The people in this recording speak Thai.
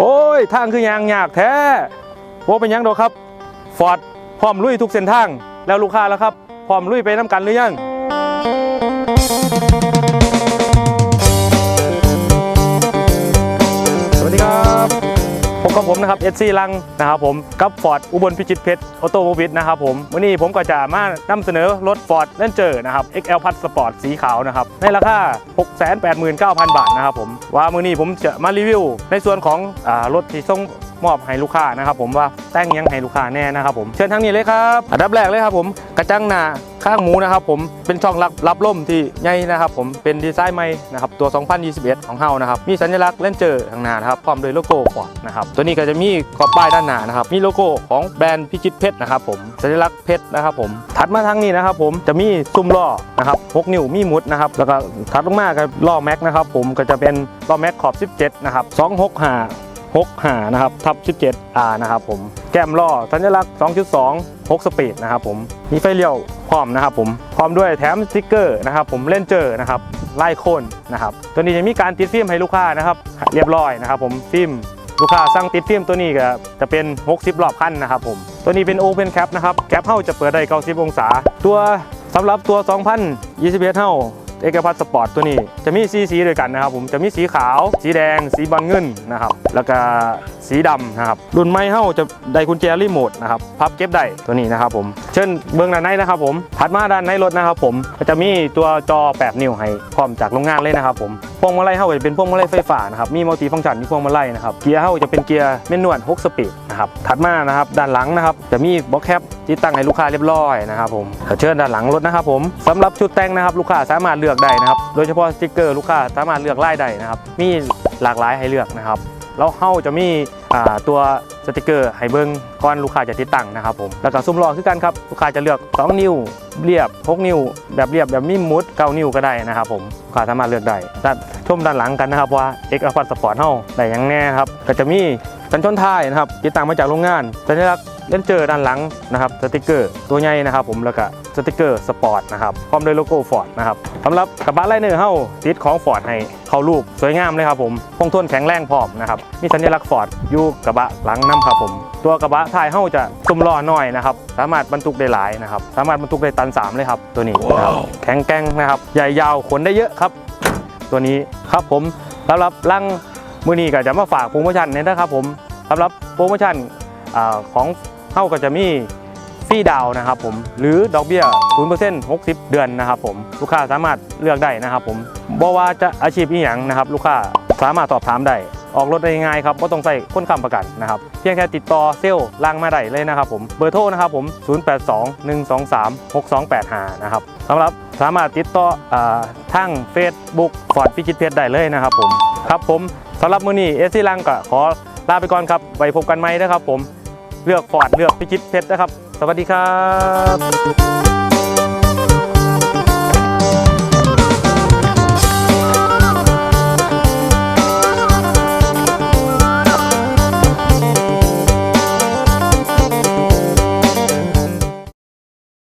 โอ้ย ทางคือยางยากแท้โอ้เป็นยังดอกครับ ฟอร์ดพร้อมลุยทุกเส้นทาง แล้วลูกค้าแล้วครับ พร้อมลุยไปน้ำกันหรือยัง นะครับเอซีลังนะครับผมกับฟอร์ดอุบลพิจิตรเพชรออโตโมบิลนะครับผมวันนี้ผมก็จะมานำเสนอรถฟอร์ดเลนเจอร์นะครับ XL พัดสปอร์ตสีขาวนะครับในราคา 689,000 บาทนะครับผมว่ามื้อนี้ผมจะมารีวิว ในส่วนของอรถที่ส่งมอบให้ลูกค้านะครับผมว่าแต่งยังให้ลูกค้าแน่นะครับผมเชิญทางนี้เลยครับอันดับแรกเลยครับผมกระจังหน้า ข้างหมูนะครับผมเป็นช่องรับรับลมที่ใหญ่นะครับผมเป็นดีไซน์ใหม่นะครับตัว 2021 ของเฮานะครับมีสัญลักษณ์เลนเจอร์ข้างหน้านะครับพร้อมด้วยโลโก้ฟอร์ดนะครับตัวนี้ก็จะมีขอบป้ายด้านหน้านะครับมีโลโก้ของแบรนด์พิจิตเพชรนะครับผมสัญลักษณ์เพชรนะครับผมถัดมาทางนี้นะครับผมจะมีซุ้มล้อนะครับ6นิ้วมีมุดนะครับแล้วก็ถัดลงมาก็ล้อแม็กนะครับผมก็จะเป็นล้อแม็กขอบ 17 นะครับ 265 6หานะครับทับ 17 R นะครับผมแก้มล้อสัญลักษณ์ 2.2 6 สปีดนะครับผม มีไฟเลี้ยวพร้อมนะครับผม พร้อมด้วยแถมสติ๊กเกอร์นะครับผมเล่นเจอร์นะครับไล่โคนนะครับ ตัวนี้จะมีการติดฟิล์มให้ลูกค้านะครับ เรียบร้อยนะครับผมฟิล์มลูกค้าสั่งติดฟิล์มตัวนี้ก็จะเป็น 60 รอบคันนะครับผม ตัวนี้เป็น Open Cap นะครับ แคปเฮ้าจะเปิดได้ 90 องศา ตัวสำหรับตัว 2021เฮ้า เอกพัทสปอร์ตตัวนี้จะมีสีสีด้วยกันนะครับผมจะมีสีขาว สีแดง สีบอลเงินนะครับแล้วก็สีดำนะครับรุ่นใหม่เฮาจะได้กุญแจรีโมทนะครับพับเก็บได้ตัวนี้นะครับผมเช่นเบื้องด้านในนะครับผมถัดมาด้านในรถนะครับผมก็จะมีตัวจอ 8 นิ้วให้พร้อมจากโรงงานเลยนะครับผมพวงมาลัยเฮาจะเป็นพวงมาลัยไฟฟ้านะครับมีมัลติฟังก์ชันที่พวงมาลัยนะครับเกียร์เฮาจะเป็นเกียร์เมนนวล6สปีดนะครับถัดมานะครับด้านหลังนะครับจะมีบล็อกแคป ที่ตั้งให้ลูกค้าเรียบร้อยนะครับผมเชิญด้านหลังรถนะครับผมสำหรับชุดแต่งนะครับลูกค้าสามารถเลือกได้นะครับ โดยเฉพาะสติกเกอร์ลูกค้าสามารถเลือกไล่ได้นะครับ มีหลากหลายให้เลือกนะครับแล้วเฮาจะมีตัวสติกเกอร์ให้เบิ้งก่อนลูกค้าจะติดตั้งนะครับผมแล้วก็ซุ้มล้อคือกันครับลูกค้าจะเลือก 2 นิ้วเรียบ 6 นิ้ว แบบเรียบแบบมีมุด 9 นิ้วก็ได้นะครับผมลูกค้าสามารถเลือกได้ด้านชมด้านหลังกันนะครับว่า X a p a r t Sport เฮาได้ยังแน่ครับก็จะมีกันชนท้ายนะครับติดตั้งมาจากโรงงานสัญลักษณ์ เล่นเจอด้านหลังนะครับสติกเกอร์ตัวใหญ่นะครับผมแล้วก็สติกเกอร์สปอร์ตนะครับพร้อมด้วยโลโก้ฟอร์ดนะครับสำหรับกระบะไลเนอร์เฮาติดของฟอร์ดให้เข้ารูปสวยงามเลยครับผมคงทนแข็งแรงพร้อมนะครับมีสัญลักษณ์ฟอร์ดอยู่กระบะหลังน้ำครับผม ตัวกระบะท้ายเฮาจะซุ่มล้อน้อยนะครับสามารถบรรทุกได้หลายนะครับสามารถบรรทุกได้ตันสามเลยครับตัวนี้นะครับแข็งแกร่งนะครับใหญ่ยาวขนได้เยอะครับ ตัวนี้ครับผมสำหรับลังมือนี้ก็จะมาฝากโปรโมชั่นเนี่ยนะครับผมสำหรับโปรโมชั่นอาของ เท่าก็จะมีฟรีดาวนะครับผมหรือดอกเบี้ย 0% 60 เดือนนะครับผมลูกค้าสามารถเลือกได้นะครับผมบ่ว่าจะอาชีพอีหยังนะครับ ลูกค้าสามารถสอบถามได้ออกรถได้ง่ายครับไม่ต้องใส่ค้นคำประกันนะครับเพียงแค่ติดต่อเซลล์ล่างมาได้เลยนะครับผมเบอร์โทรนะครับผม 0821236285 นะครับสำหรับสามารถติดต่ออาทาง Facebook ฟอร์ดพิจิตเพชรได้เลยนะครับผมครับผมสำหรับมือนี้เอซี่ลังก็ขอลาไปก่อนครับไว้พบกันใหม่นะครับผม เลือกฟอร์ดเลือกพิชิตเพชรนะครับ สวัสดีครับ